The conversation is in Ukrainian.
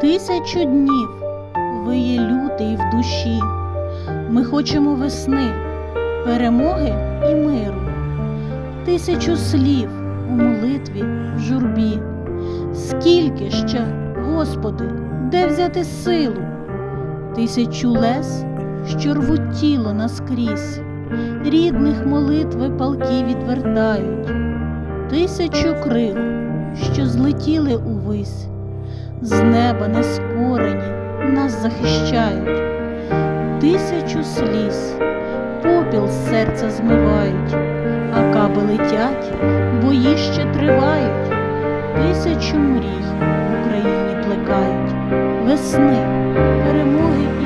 Тисячу днів виє лютий в душі. Ми хочемо весни, перемоги і миру. Тисячу слів у молитві в журбі. Скільки ще, Господи, де взяти силу? Тисячу лес, що рвуть тіло наскрізь, рідних молитви палки відвертають, тисячу крил, що злетіли увись, з неба нескорені нас захищають, тисячу сліз, попіл серця змивають, а каби летять, бої ще тривають, тисячу мрій в Україні плекають, весни, перемоги